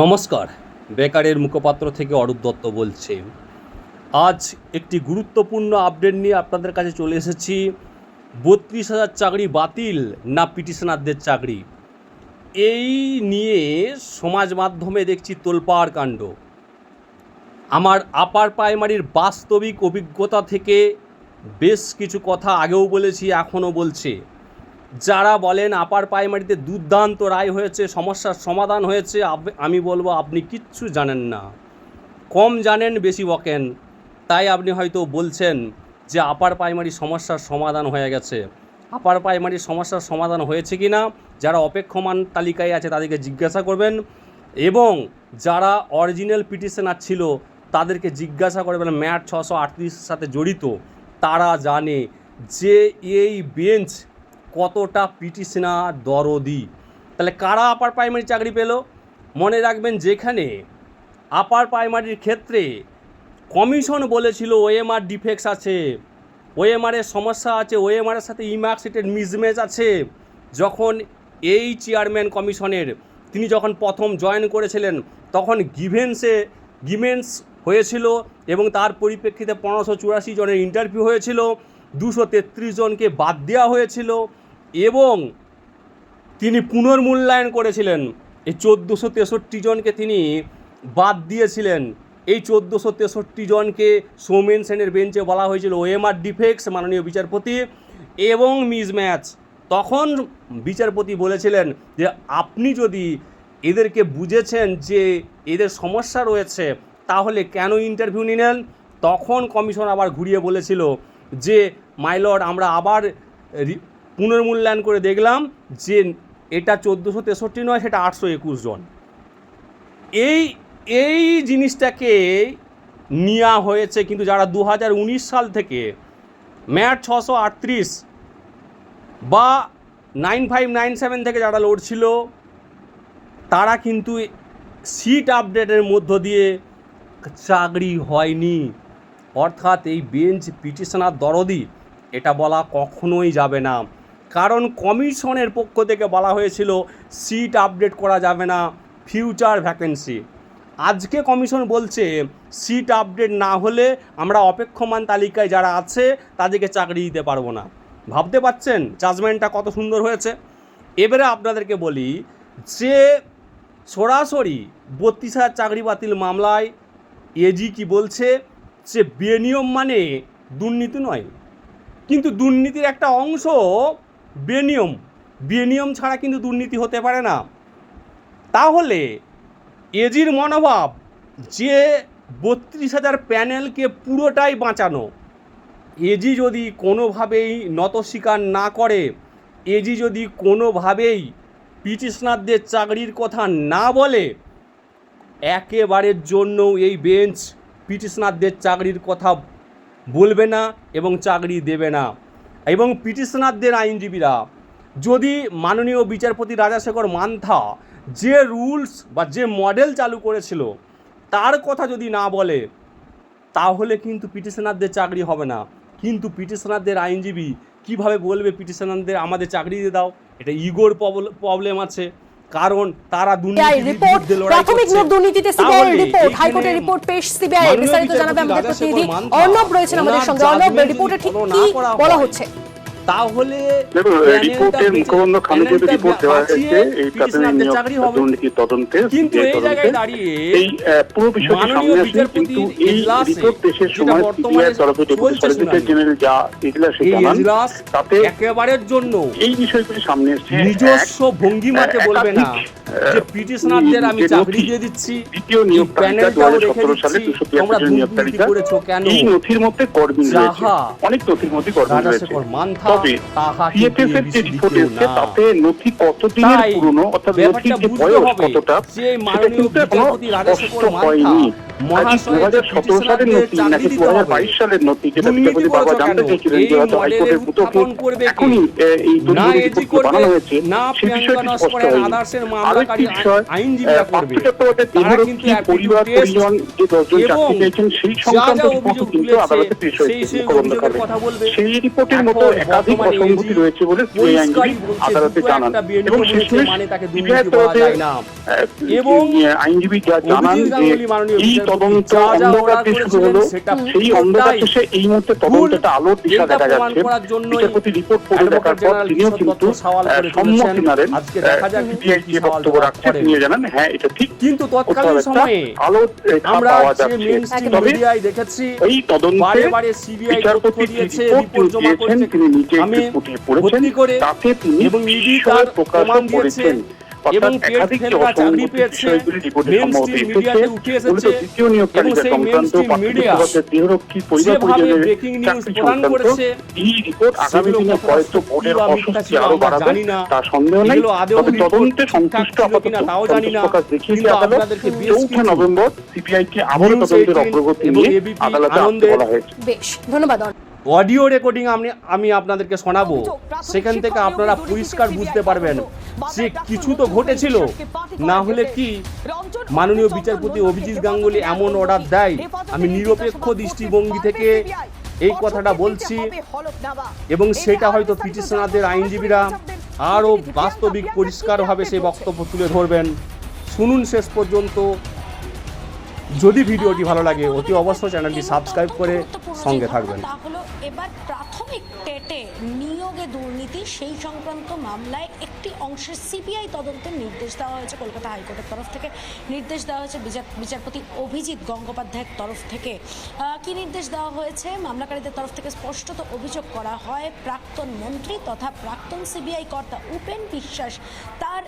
নমস্কার। বেকারের মুখপাত্র থেকে অরূপ দত্ত বলছে। আজ একটি গুরুত্বপূর্ণ আপডেট নিয়ে আপনাদের কাছে চলে এসেছি। বত্রিশ হাজার চাকরি বাতিল না পিটিশনারদের চাকরি? এই নিয়ে সমাজ মাধ্যমে দেখছি তোলপাড় কাণ্ড। আমার আপার প্রাইমারির বাস্তবিক অভিজ্ঞতা থেকে বেশ কিছু কথা আগেও বলেছি, এখনও বলছে। যারা বলেন আপার প্রাইমারিতে দুর্দান্ত রায় হয়েছে, সমস্যার সমাধান হয়েছে আমি বলব আপনি কিচ্ছু জানেন না। কম জানেন, বেশি বকেন। তাই আপনি হয়তো বলছেন যে আপার প্রাইমারি সমস্যার সমাধান হয়ে গেছে। আপার প্রাইমারি সমস্যার সমাধান হয়েছে কি না যারা অপেক্ষমান তালিকায় আছে তাদেরকে জিজ্ঞাসা করবেন এবং যারা অরিজিনাল পিটিশনার ছিল তাদেরকে জিজ্ঞাসা করবেন ম্যাট ছশো আটত্রিশের সাথে জড়িত, তারা জানে যে এই বেঞ্চ কতটা পিটিশনার দরদি? তাহলে কারা আপার প্রাইমারি চাকরি পেল? মনে রাখবেন যেখানে আপার প্রাইমারির ক্ষেত্রে কমিশন বলেছিল ওএমআর ডিফেক্টস আছে ওএমআরের সমস্যা আছে ওএমআরের সাথে ইমার্কশিটের মিসম্যাচ আছে। যখন এই চেয়ারম্যান কমিশনের তিনি যখন প্রথম জয়েন করেছিলেন, তখন গিভেন্সে গিভেন্স হয়েছিল এবং তার পরিপ্রেক্ষিতে পনেরোশো চুরাশি জনের ইন্টারভিউ হয়েছিল, দুশো তেত্রিশ জনকে বাদ দেওয়া হয়েছিল। এবং তিনি পুনর্মূল্যায়ন করেছিলেন। এই চোদ্দোশো তেষট্টি জনকে তিনি বাদ দিয়েছিলেন। এই চোদ্দোশো তেষট্টি জনকে সৌমেন সেনের বেঞ্চে বলা হয়েছিল ওএমআর ডিফেক্টস মাননীয় বিচারপতি এবং মিসম্যাচ। তখন বিচারপতি বলেছিলেন যে, আপনি যদি এদেরকে বুঝেছেন যে এদের সমস্যা রয়েছে, তাহলে কেন ইন্টারভিউ নিলেন? তখন কমিশন আবার ঘুরিয়ে বলেছিল যে মাইলর্ড আমরা আবার পুনর্মূল্যায়ন করে দেখলাম যে এটা চোদ্দোশো তেষট্টি নয়, সেটা আটশো একুশ জন। এই এই জিনিসটাকে নেওয়া হয়েছে কিন্তু যারা দু হাজার উনিশ সাল থেকে ম্যাট ছশো আটত্রিশ বা নাইন ফাইভ নাইন সেভেন থেকে যারা লড়ছিল তারা কিন্তু সিট আপডেটের মধ্য দিয়ে চাকরি হয়নি। অর্থাৎ এই বেঞ্চ পিটিশনার দরদি, এটা বলা কখনোই যাবে না। কারণ কমিশনের পক্ষ থেকে বলা হয়েছিল, সিট আপডেট করা যাবে না ফিউচার ভ্যাকেন্সি আজকে কমিশন বলছে, সিট আপডেট না হলে আমরা অপেক্ষমান তালিকায় যারা আছে, তাদেরকে চাকরি দিতে পারব না। ভাবতে পাচ্ছেন? জাজমেন্টটা কত সুন্দর হয়েছে। এবারে আপনাদেরকে বলি, যে সরাসরি বত্রিশ হাজার চাকরি বাতিল মামলায় এজি কি বলছে, যে বেনিয়ম মানে দুর্নীতি নয়। কিন্তু দুর্নীতির একটা অংশ বেনিয়ম বেনিয়ম ছাড়া কিন্তু দুর্নীতি হতে পারে না। তাহলে এজির মনোভাব যে বত্রিশ হাজার প্যানেলকে পুরোটাই বাঁচানো, এজি যদি কোনোভাবেই নত স্বীকার না করে, এজি যদি কোনোভাবেই পিটিশনারদের চাকরির কথা না বলে, একেবারের জন্য এই বেঞ্চ পিটিশনারদের চাকরির কথা বলবে না এবং চাকরি দেবে না। এবং পিটিশনারদের আইনজীবীরা, যদি মাননীয় বিচারপতি রাজাশেখর মান্থা যে রুলস বা যে মডেল চালু করেছিল, তার কথা যদি না বলে, তাহলে কিন্তু পিটিশনারদের চাকরি হবে না। কিন্তু পিটিশনারদের আইনজীবী কীভাবে বলবে পিটিশনারদের, আমাদের চাকরি দিয়ে দাও? এটা ইগোর প্রবলেম আছে। কারণ তারা দুর্নীতি রিপোর্ট প্রাথমিক করছে। দুর্নীতিতে সিবিআই রিপোর্ট হাইকোর্টের রিপোর্ট পেশ সিবিআই বিস্তারিত জানাবে আমাদের প্রতিনিধি অর্ণব রয়েছেন আমাদের সঙ্গে। অর্ণব রিপোর্টে ঠিক কি বলা হচ্ছে? তাহলে রিপোর্টের মুখবন্ধ প্যানেলটা রিপোর্ট দেওয়া হয়েছে এই প্রাথমিক নিয়োগ দুর্নীতি তদন্তে কিন্তু এই জায়গায় দাঁড়িয়ে এই পুরো বিষয়টি সামনে আসে কিন্তু এই রিপোর্ট যেটা সময় সিবিআই তরফে ডেপুটি সলিসিটর জেনারেল যা এজলাসে জানান তাতে একেবারের জন্য এই বিষয়গুলি সামনে এসছে। নিজস্ব ভঙ্গিমাতে বলবে না। যে পিটিশনারদের আমি চাকরি দিয়ে দিচ্ছি দ্বিতীয় নিয়োগ তালিকা দু হাজার সতেরো সালে দুশো তিয়াত্তর নিয়োগ তালিকা। এই নথির মধ্যে গরমিল রয়েছে অনেক নথির মধ্যে গরমিল রয়েছে। তবে সিএফএস যে রিপোর্ট এসছে তাতে নথি কতদিনের পুরনো অর্থাৎ নথির যে বয়স হবে কতটা সেটা কিন্তু এখনও স্পষ্ট হয়নি। এই পরিবার পরিজন যে দশজন চাকরি পেয়েছেন সেই সংক্রান্ত কিন্তু আদালতে পেশ হয়েছে সেই রিপোর্টের মতো একাধিক অসঙ্গতি রয়েছে বলে আইনজীবী আদালতে জানান। এবং শেষমেশ মানে সিবিআই তরফে আইনজীবী যা জানান যে এই তদন্ত অন্ধকার শুরু হলো সেই অন্ধকার শেষে এই মুহূর্তে তদন্তটা আলোর দিশা দেখা যাচ্ছে। বিচারপতি রিপোর্ট পড়ে দেখার পর তিনিও কিন্তু সম্মতি তিনি সিবিআই যে বক্তব্য রাখছে করেন। তিনি জানান হ্যাঁ এটা ঠিক। কিন্তু তৎকালীন সময়ে আলোর রেখা পাওয়া যাচ্ছে। তবে এই তদন্তে বিচারপতি রিপোর্ট দিয়েছেন তিনি নিজে ফুটিয়ে পড়েছেন তাতে তিনি দিয়েছে করেছেন। এবং চাকরি পেয়েছে মেন স্ট্রিম মিডিয়াতে উঠে এসেছে এবং সেই মেন স্ট্রিম মিডিয়া চট্টোপাধ্যায়ের দেহরক্ষী পরিবার যেভাবে ব্রেকিং নিউজ প্রদান করেছে এই রিপোর্ট আগামী সেগুলো দিনে কতটা হয়তো সত্যি বোর্ডের বা মিথ্যা আরও জানি না। তার সন্দেহ নেই তবে তদন্তে সন্তুষ্ট আপাতত তাও জানি না। প্রকাশ দেখিয়েছে আদালত বেশ চৌঠা নভেম্বর সিবিআই কে আবারও তদন্তের অগ্রগতি নিয়ে আদালতে আসতে বলা হয়েছে বেশ ধন্যবাদ। অডিও রেকর্ডিং আমি আমি আপনাদেরকে শোনাবো। সেখান থেকে আপনারা পরিষ্কার বুঝতে পারবেন। যে কিছু তো ঘটেছিল। না হলে কি মাননীয় বিচারপতি অভিজিৎ গাঙ্গুলি এমন অর্ডার দেয়? আমি নিরপেক্ষ দৃষ্টিভঙ্গি থেকে এই কথাটা বলছি। এবং সেটা হয়তো পিটিশনারদের আইনজীবীরা আরও বাস্তবিক পরিষ্কারভাবে সেই বক্তব্য তুলে ধরবেন। শুনুন শেষ পর্যন্ত। যদি ভিডিওটি ভালো লাগে অতি অবশ্যই চ্যানেলটি সাবস্ক্রাইব করে সঙ্গে থাকবেন। তা হলো এবার টেটে নিয়োগে দুর্নীতি, সেই সংক্রান্ত মামলায় একটি অংশের সিবিআই তদন্তের নির্দেশ দেওয়া হয়েছে। কলকাতা হাইকোর্টের তরফ থেকে নির্দেশ দেওয়া হয়েছে। বিচার- বিচারপতি অভিজিৎ গঙ্গোপাধ্যায়ের তরফ থেকে। কি নির্দেশ দেওয়া হয়েছে? মামলাকারীদের তরফ থেকে স্পষ্টত অভিযোগ করা হয়, প্রাক্তন মন্ত্রী তথা প্রাক্তন সিবিআই কর্তা উপেন বিশ্বাস তার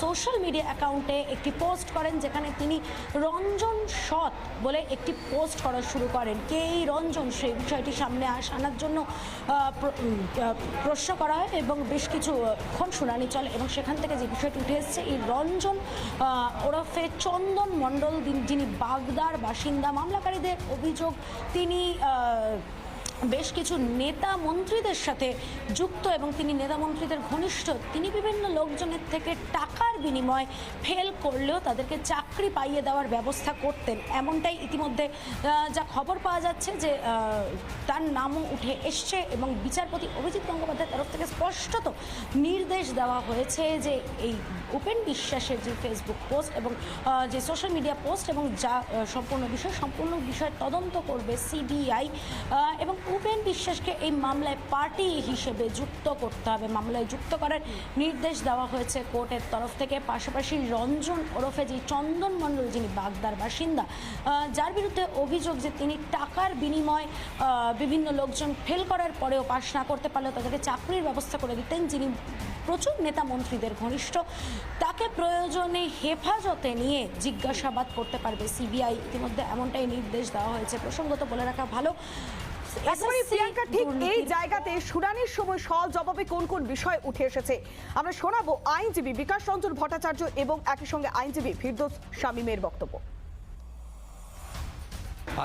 সোশ্যাল মিডিয়া অ্যাকাউন্টে একটি পোস্ট করেন, যেখানে তিনি রঞ্জন সৎ বলে একটি পোস্ট করা শুরু করেন। কে এই রঞ্জন? সেই বিষয়টি সামনে আনার জন্য প্রশ্ন করা হয় এবং বেশ কিছুক্ষণ ক্ষণ শুনানি চলে এবং সেখান থেকে যে বিষয়টি উঠে এসছে, এই রঞ্জন ওরফে চন্দন মণ্ডল যিনি- বাগদার বাসিন্দা মামলাকারীদের অভিযোগ, তিনি বেশ কিছু নেতা মন্ত্রীদের সাথে যুক্ত এবং তিনি নেতা মন্ত্রীদের ঘনিষ্ঠ, তিনি বিভিন্ন লোকজনের থেকে টাকার বিনিময়ে ফেল করলেও তাদেরকে চাকরি পাইয়ে দেওয়ার ব্যবস্থা করতেন। এমনটাই ইতিমধ্যে যা খবর পাওয়া যাচ্ছে যে তার নামও উঠে এসছে এবং বিচারপতি অভিজিৎ গঙ্গোপাধ্যায়ের তরফ থেকে স্পষ্টত নির্দেশ দেওয়া হয়েছে যে, এই উপেন বিশ্বাসের যে ফেসবুক পোস্ট এবং যে সোশ্যাল মিডিয়া পোস্ট এবং যা সম্পূর্ণ বিষয় সম্পূর্ণ বিষয় তদন্ত করবে সিবিআই এবং উপেন বিশ্বাসকে এই মামলায় পার্টি হিসেবে যুক্ত করতে হবে। মামলায় যুক্ত করার নির্দেশ দেওয়া হয়েছে কোর্টের তরফ থেকে। পাশাপাশি রঞ্জন ওরফে যে চন্দন মণ্ডল, যিনি বাগদার বাসিন্দা যার বিরুদ্ধে অভিযোগ যে তিনি টাকার বিনিময় বিভিন্ন লোকজন ফেল করার পরেও পাশ না করতে পারলেও তাদেরকে চাকরির ব্যবস্থা করে দিতেন, যিনি প্রচুর নেতা মন্ত্রীদের ঘনিষ্ঠ। তাকে প্রয়োজনে হেফাজতে নিয়ে জিজ্ঞাসাবাদ করতে পারবে সিবিআই। ইতিমধ্যে এমনটাই নির্দেশ দেওয়া হয়েছে। প্রসঙ্গত বলে রাখা ভালো প্রিয়াঙ্কা ঠিক এই জায়গাতে শুনানির সময় সওয়াল জবাবে কোন কোন বিষয় উঠে এসেছে? আমরা শোনাবো আইনজীবী বিকাশ রঞ্জন ভট্টাচার্য এবং একই সঙ্গে আইনজীবী ফিরদোস শামীমের বক্তব্য।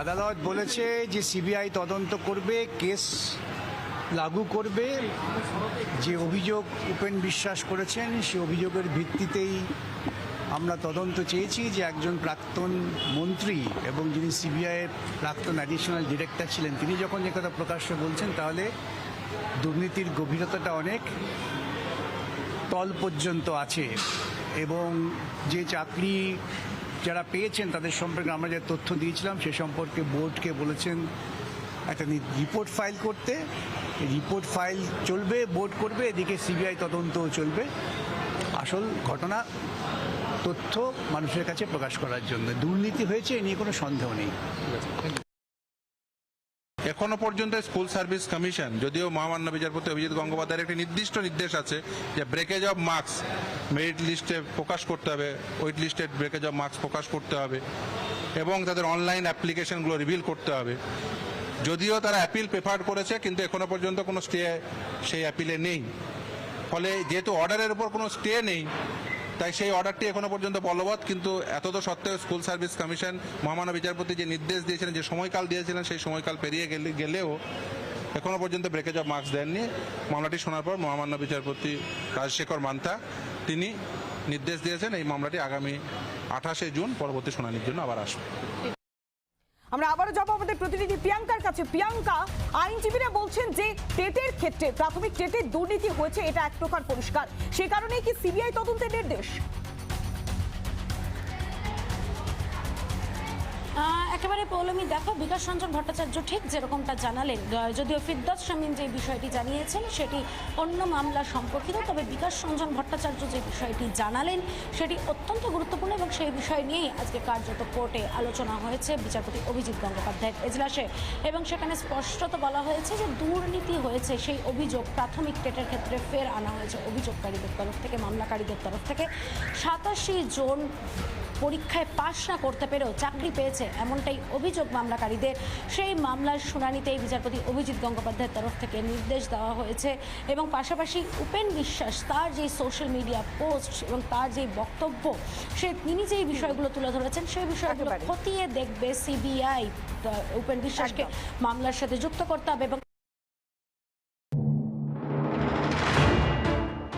আদালত বলেছে যে সিবিআই তদন্ত করবে কেস লাগু করবে। যে অভিযোগ উপেন বিশ্বাস করেছেন সে অভিযোগের ভিত্তিতেই আমরা তদন্ত চেয়েছি যে একজন প্রাক্তন মন্ত্রী এবং যিনি সিবিআইয়ের প্রাক্তন অ্যাডিশনাল ডিরেক্টর ছিলেন, তিনি যখন যে কথা প্রকাশ্যে বলছেন, তাহলে দুর্নীতির গভীরতাটা অনেক তল পর্যন্ত আছে এবং যে চাকরি যারা পেয়েছেন তাদের সম্পর্কে আমরা যে তথ্য দিয়েছিলাম, সে সম্পর্কে বোর্ডকে বলেছেন একটা রিপোর্ট ফাইল করতে। রিপোর্ট ফাইল চলবে, বোর্ড করবে, এদিকে সিবিআই তদন্তও চলবে। আসল ঘটনা তথ্য মানুষের কাছে প্রকাশ করার জন্য। দুর্নীতি হয়েছে, এ নিয়ে কোনো সন্দেহ নেই। এখনও পর্যন্ত স্কুল সার্ভিস কমিশন, যদিও মহামান্য বিচারপতি অভিজিৎ গঙ্গোপাধ্যায়ের একটি নির্দিষ্ট নির্দেশ আছে যে ব্রেকেজ অফ মার্কস মেরিট লিস্টে প্রকাশ করতে হবে ওয়েট লিস্টে ব্রেকেজ অফ মার্কস প্রকাশ করতে হবে, এবং তাদের অনলাইন অ্যাপ্লিকেশনগুলো রিভিল করতে হবে। যদিও তারা অ্যাপিল প্রেফার করেছে, কিন্তু এখনও পর্যন্ত কোনো স্টে সেই অ্যাপিলে নেই। ফলে যেহেতু অর্ডারের উপর কোনো স্টে নেই তাই সেই অর্ডারটি এখনও পর্যন্ত বলবৎ, কিন্তু এত তো সত্ত্বেও স্কুল সার্ভিস কমিশন মহামান্য বিচারপতি যে নির্দেশ দিয়েছিলেন, যে সময়কাল দিয়েছিলেন, সেই সময়কাল পেরিয়ে গেলে, গেলেও এখনও পর্যন্ত ব্রেকেজ অফ মার্কস দেননি। মামলাটি শোনার পর মহামান্য বিচারপতি রাজশেখর মান্থা, তিনি নির্দেশ দিয়েছেন এই মামলাটি আগামী আঠাশে জুন পরবর্তী শুনানির জন্য আবার আসবে। আমরা আবারও যাব আমাদের প্রতিনিধি প্রিয়াঙ্কার কাছে। প্রিয়াঙ্কা, আইনজীবীরা বলছেন যে টেটের ক্ষেত্রে প্রাথমিক টেটের দুর্নীতি হয়েছে, এটা এক প্রকার পরিষ্কার। সে কারণেই কি সিবিআই তদন্তের নির্দেশ? একেবারে পৌলমী, দেখো বিকাশ রঞ্জন ভট্টাচার্য ঠিক যেরকমটা জানালেন। যদিও ফিরদৌস শামীম যে বিষয়টি জানিয়েছেন, সেটি অন্য মামলা সম্পর্কিত, তবে বিকাশ রঞ্জন ভট্টাচার্য যে বিষয়টি জানালেন, সেটি অত্যন্ত গুরুত্বপূর্ণ এবং সেই বিষয় নিয়েই আজকে কার্যত কোর্টে আলোচনা হয়েছে বিচারপতি অভিজিৎ গঙ্গোপাধ্যায়ের এজলাসে। এবং সেখানে স্পষ্টত বলা হয়েছে যে দুর্নীতি হয়েছে, সেই অভিযোগ প্রাথমিক টেটের ক্ষেত্রে ফের আনা হয়েছে অভিযোগকারীদের তরফ থেকে, মামলাকারীদের তরফ থেকে। সাতাশি জন পরীক্ষায় পাশ না করতে পেরেও চাকরি পেয়েছে, এমনটাই অভিযোগ মামলাকারীদের। সেই মামলার শুনানিতেই বিচারপতি অভিজিৎ গঙ্গোপাধ্যায়ের তরফ থেকে নির্দেশ দেওয়া হয়েছে এবং পাশাপাশি উপেন বিশ্বাস তার যে সোশ্যাল মিডিয়া পোস্ট এবং তার যে বক্তব্য সে তিনি যেই বিষয়গুলো তুলে ধরেছেন সেই বিষয়গুলো খতিয়ে দেখবে সিবিআই উপেন বিশ্বাসকে মামলার সাথে যুক্ত করতে হবে এবং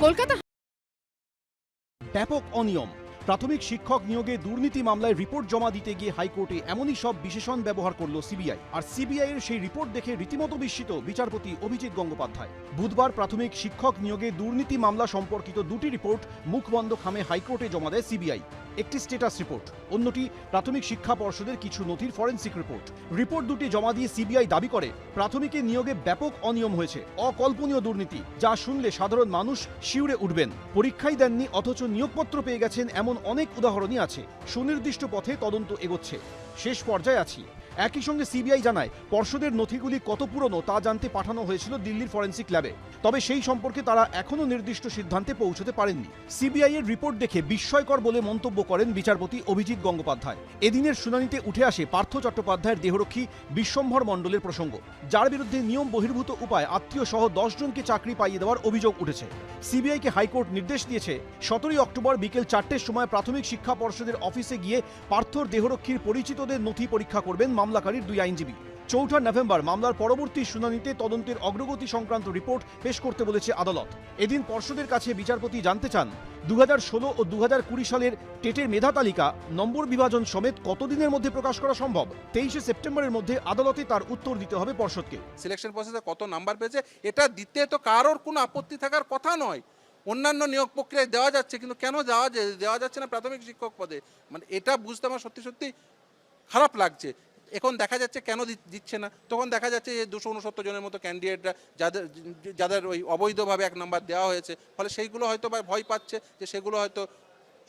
কলকাতা ব্যাপক অনিয়ম। প্রাথমিক শিক্ষক নিয়োগে দুর্নীতি মামলায় রিপোর্ট জমা দিতে গিয়ে হাইকোর্টে এমনই সব বিশেষণ ব্যবহার করল সিবিআই। আর সিবিআই এর সেই রিপোর্ট দেখে রীতিমতো বিস্মিত বিচারপতি অভিজিৎ গঙ্গোপাধ্যায়। বুধবার প্রাথমিক শিক্ষক নিয়োগে দুর্নীতি মামলা সম্পর্কিত দুটি রিপোর্ট মুখবন্ধ খামে হাইকোর্টে জমা দেয় সিবিআই। একটি স্টেটাস রিপোর্ট অন্যটি প্রাথমিক শিক্ষা পর্ষদের কিছু নথির ফরেন্সিক রিপোর্ট রিপোর্ট দুটি জমা দিয়ে সিবিআই দাবি করে, প্রাথমিকে নিয়োগে ব্যাপক অনিয়ম হয়েছে, অকল্পনীয় দুর্নীতি, যা শুনলে সাধারণ মানুষ শিউরে উঠবেন। পরীক্ষাই দেননি, অথচ নিয়োগপত্র পেয়ে গেছেন এমন অনেক উদাহরণই আছে। সুনির্দিষ্ট পথে তদন্ত এগোচ্ছে। শেষ পর্যায়ে আছি। একই সঙ্গে সিবিআই জানায়, পর্ষদের নথিগুলি কত পুরনো তা জানতে পাঠানো হয়েছিল দিল্লির ফরেন্সিক ল্যাবে। তবে সেই সম্পর্কে তারা এখনও নির্দিষ্ট সিদ্ধান্তে পৌঁছতে পারেননি। সিবিআই এর রিপোর্ট দেখে বিস্ময়কর বলে মন্তব্য করেন বিচারপতি অভিজিৎ গঙ্গোপাধ্যায়। এদিনের শুনানিতে উঠে আসে পার্থ চট্টোপাধ্যায়ের দেহরক্ষী বিশ্বম্ভর মণ্ডলের প্রসঙ্গ। যার বিরুদ্ধে নিয়ম বহির্ভূত উপায় আত্মীয় সহ জনকে চাকরি পাইয়ে দেওয়ার অভিযোগ উঠেছে। সিবিআইকে হাইকোর্ট নির্দেশ দিয়েছে, সতেরোই অক্টোবর বিকেল চারটের সময় প্রাথমিক শিক্ষা পর্ষদের অফিসে গিয়ে পার্থর দেহরক্ষীর পরিচিতদের নথি পরীক্ষা করবেন মামলাকারীর দুই আইনজীবী। চৌঠা নভেম্বর মামলার পরবর্তী শুনানিতে তদন্তের অগ্রগতি সংক্রান্ত রিপোর্ট পেশ করতে বলেছে আদালত। এদিন পর্ষদের কাছে বিচারপতি জানতে চান দু ও দু সালের টেটের মেধা তালিকা নম্বর বিভাজন সমেত কতদিনের মধ্যে প্রকাশ করা সম্ভব? তেইশে সেপ্টেম্বরের মধ্যে আদালতে তার উত্তর দিতে হবে পর্ষদকে। সিলেকশন প্রসেসে কত নাম্বার পেয়েছে, এটা দিতে তো কারোর কোনো আপত্তি থাকার কথা নয়। অন্যান্য নিয়োগ প্রক্রিয়ায় দেওয়া যাচ্ছে, কিন্তু কেন দেওয়া যা- দেওয়া যাচ্ছে না প্রাথমিক শিক্ষক পদে? মানে এটা বুঝতে আমার সত্যি সত্যি খারাপ লাগছে। এখন দেখা যাচ্ছে কেন দিচ্ছে না? তখন দেখা যাচ্ছে যে দুশো উনসত্তর জনের মতো ক্যান্ডিডেটরা যাদের যাদের ওই অবৈধভাবে এক নাম্বার দেওয়া হয়েছে, ফলে সেইগুলো হয়তো বা ভয় পাচ্ছে যে সেগুলো হয়তো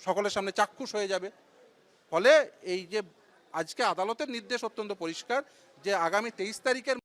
সকলের সামনে চাক্ষুষ হয়ে যাবে। ফলে এই যে আজকে আদালতের নির্দেশ অত্যন্ত পরিষ্কার যে আগামী তেইশ তারিখের